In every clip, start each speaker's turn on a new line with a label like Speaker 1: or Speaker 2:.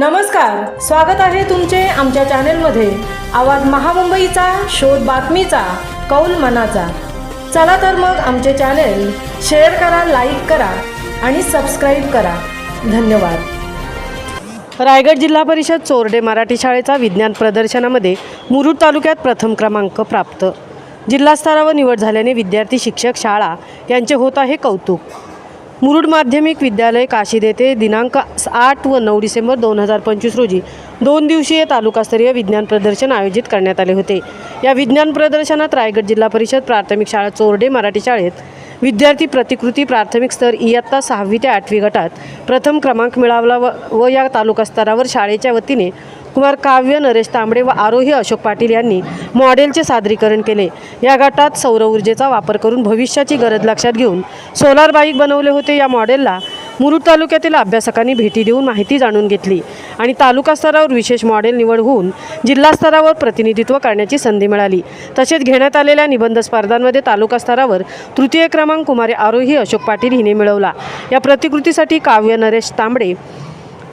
Speaker 1: नमस्कार स्वागत आहे तुमचे आमच्या चॅनेलमध्ये. आवाज महामुंबईचा शोध बातमीचा कौल मनाचा. चला तर मग आमचे चॅनेल शेअर करा लाईक करा आणि सबस्क्राईब करा. धन्यवाद. रायगड जिल्हा परिषद चोरडे मराठी शाळेचा विज्ञान प्रदर्शनामध्ये मुरुड तालुक्यात प्रथम क्रमांक प्राप्त. जिल्हास्तरावर निवड झाल्याने विद्यार्थी शिक्षक शाळा यांचे होत आहे कौतुक. मुरुड माध्यमिक विद्यालय काशीद येथे दिनांक आठ व नऊ डिसेंबर दोन हजार पंचवीस रोजी दोन दिवसीय तालुकास्तरीय विज्ञान प्रदर्शन आयोजित करण्यात आले होते. या विज्ञान प्रदर्शनात रायगड जिल्हा परिषद प्राथमिक शाळा चोरडे मराठी शाळेत विद्यार्थी प्रतिकृती प्राथमिक स्तर इयत्ता सहावी ते आठवी गटात प्रथम क्रमांक मिळावला व व या तालुका स्तरावर शाळेच्या वतीने कुमार काव्य नरेश तांबडे व आरोही अशोक पाटील यांनी मॉडेलचे सादरीकरण केले. या गटात सौर ऊर्जेचा वापर करून भविष्याची गरज लक्षात घेऊन सोलार बाईक बनवले होते. या मॉडेलला मुरुड तालुक्यातील अभ्यासकांनी भेटी देऊन माहिती जाणून घेतली आणि तालुका स्तरावर विशेष मॉडेल निवड होऊन जिल्हा स्तरावर प्रतिनिधित्व करण्याची संधी मिळाली. तसेच घेण्यात आलेल्या निबंध स्पर्धांमध्ये तालुका स्तरावर तृतीय क्रमांक कुमारी आरोही अशोक पाटील हिने मिळवला. या प्रतिकृतीसाठी काव्य नरेश तांबडे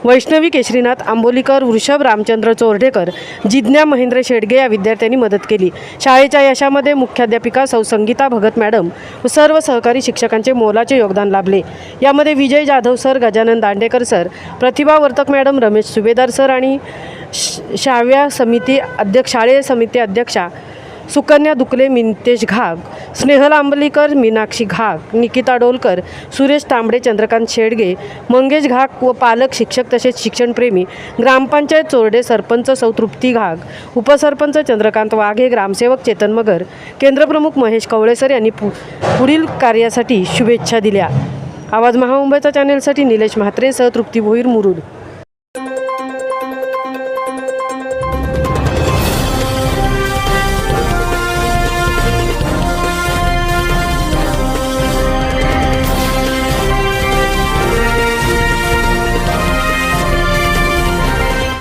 Speaker 1: वैष्णवी केशरीनाथ आंबोलीकर वृषभ रामचंद्र चोरडेकर जिज्ञा महेंद्र शेडगे या विद्यार्थ्यांनी मदत केली. शाळेच्या यशामध्ये मुख्याध्यापिका सौ संगीता भगत मॅडम व सर्व सहकारी शिक्षकांचे मोलाचे योगदान लाभले. यामध्ये Vijay Jadhav sir Gajanan Dandekar sir Pratibha Vartak madam Ramesh Subhedar sir आणि श- शाव्या समिती अध्यक्ष शालेय समिती अध्यक्षा सुकन्या दुकले मिंतेश घाग स्नेहल आंबलीकर मीनाक्षी घाग निकिता डोलकर सुरेश तांबडे चंद्रकांत शेडगे मंगेश घाग व पालक शिक्षक तसेच शिक्षणप्रेमी ग्रामपंचायत चोरडे सरपंच सौ तृप्ती घाग उपसरपंच चंद्रकांत वाघे ग्रामसेवक चेतन मगर केंद्रप्रमुख महेश कवळेसर यांनी पु पुढील कार्यासाठी शुभेच्छा दिल्या. आवाज महामुंबईचा चॅनेलसाठी निलेश म्हात्रेसह तृप्ती भोईर मुरुड.